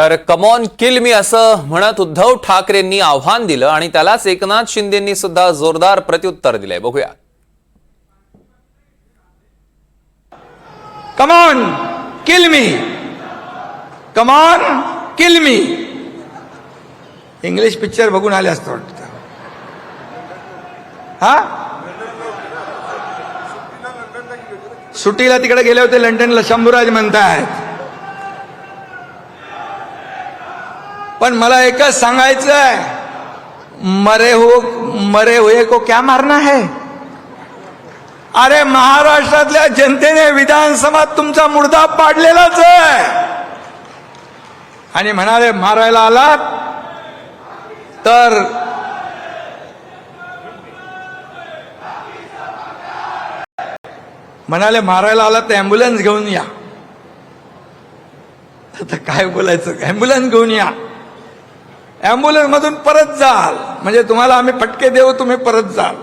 तर come on kill मी असं म्हणत उद्धव ठाकरेंनी आव्हान दिलं आणि त्यालाच एकनाथ शिंदेंनी सुद्धा जोरदार प्रत्युत्तर दिलंय. बघूया. Come on kill me come on kill me English picture बघून आले असतं वाटतं. हा? सुट्टीला तिकडे गेले होते लंडनला. शंभूराज म्हणतायत. पण मला एकच सांगायचं आहे मरे हो मरे हुए को क्या मारना है? अरे महाराष्ट्रातल्या जनतेने विधानसभा तुमचा मुर्दा पाडलेलाच आहे. आणि म्हणाले मारायला आलात? तर म्हणाले मारायला आलात तर ॲम्ब्युलन्स घेऊन या. आता काय बोलायचं? ॲम्ब्युलन्स घेऊन या. ॲम्ब्युलन्समधून परत जाल. म्हणजे तुम्हाला आम्ही फटके देऊ तुम्ही परत जाल.